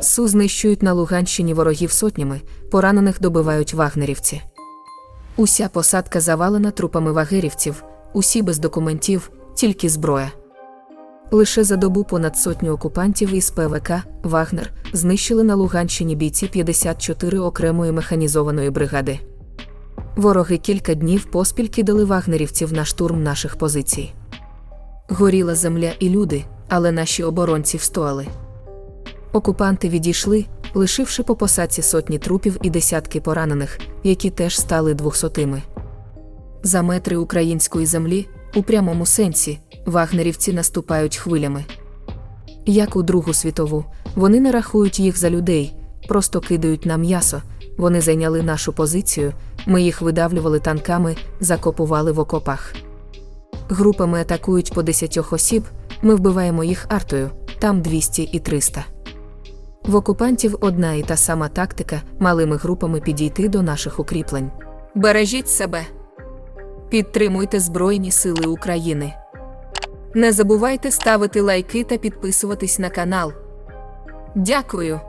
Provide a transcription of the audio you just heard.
Су знищують на Луганщині ворогів сотнями, поранених добивають вагнерівці. Уся посадка завалена трупами вагерівців, усі без документів, тільки зброя. Лише за добу понад сотню окупантів із ПВК Вагнер знищили на Луганщині бійці 54 окремої механізованої бригади. Вороги кілька днів поспіль кидали вагнерівців на штурм наших позицій. Горіла земля і люди, але наші оборонці встояли. Окупанти відійшли, лишивши по посадці сотні трупів і десятки поранених, які теж стали двохсотими. За метри української землі, у прямому сенсі, вагнерівці наступають хвилями. Як у Другу світову, вони не рахують їх за людей, просто кидають на м'ясо. Вони зайняли нашу позицію, ми їх видавлювали танками, закопували в окопах. Групами атакують по 10 осіб, ми вбиваємо їх артою, там 200 і 300. В окупантів одна і та сама тактика малими групами підійти до наших укріплень. Бережіть себе. Підтримуйте Збройні Сили України. Не забувайте ставити лайки та підписуватись на канал. Дякую.